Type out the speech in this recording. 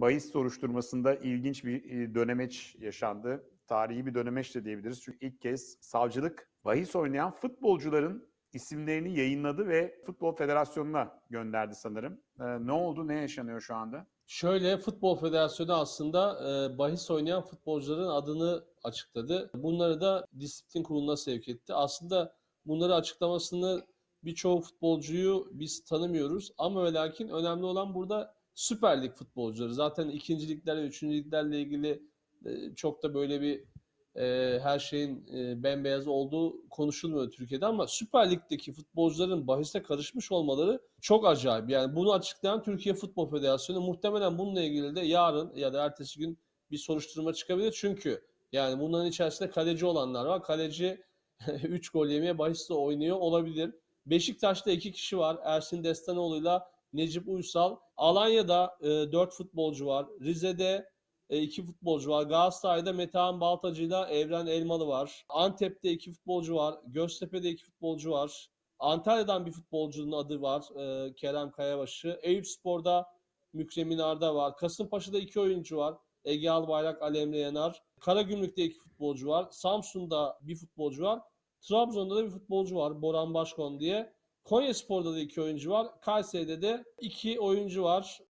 bahis soruşturmasında ilginç bir e, dönemeç yaşandı. Tarihi bir dönemeç de diyebiliriz. Çünkü ilk kez savcılık bahis oynayan futbolcuların isimlerini yayınladı ve Futbol Federasyonu'na gönderdi sanırım. Ee, ne oldu? Ne yaşanıyor şu anda? Şöyle Futbol Federasyonu aslında e, bahis oynayan futbolcuların adını açıkladı. Bunları da disiplin kuruluna sevk etti. Aslında bunları açıklamasını birçok futbolcuyu biz tanımıyoruz ama ve lakin önemli olan burada Süper Lig futbolcuları. Zaten ikincilikler ve üçüncülüklerle ilgili e, çok da böyle bir e, her şeyin e, bembeyaz olduğu konuşulmuyor Türkiye'de ama Süper Lig'deki futbolcuların bahiste karışmış olmaları çok acayip. Yani bunu açıklayan Türkiye Futbol Federasyonu muhtemelen bununla ilgili de yarın ya da ertesi gün bir soruşturma çıkabilir. Çünkü yani bunların içerisinde kaleci olanlar var. Kaleci 3 gol yemeye bahisle oynuyor olabilir. Beşiktaş'ta 2 kişi var. Ersin Destanoğlu'yla Necip Uysal. Alanya'da 4 futbolcu var. Rize'de e, iki futbolcu var. Galatasaray'da Metehan Baltacı ile Evren Elmalı var. Antep'te iki futbolcu var. Göztepe'de iki futbolcu var. Antalya'dan bir futbolcunun adı var. e, Kerem Kayabaşı. Eyüpspor'da Mükremin Arda var. Kasımpaşa'da iki oyuncu var. Ege Albayrak, Ali Emre Yanar. Karagümrük'te iki futbolcu var. Samsun'da bir futbolcu var. Trabzon'da da bir futbolcu var. Boran Başkon diye. Konyaspor'da da iki oyuncu var. Kayseri'de de iki oyuncu var.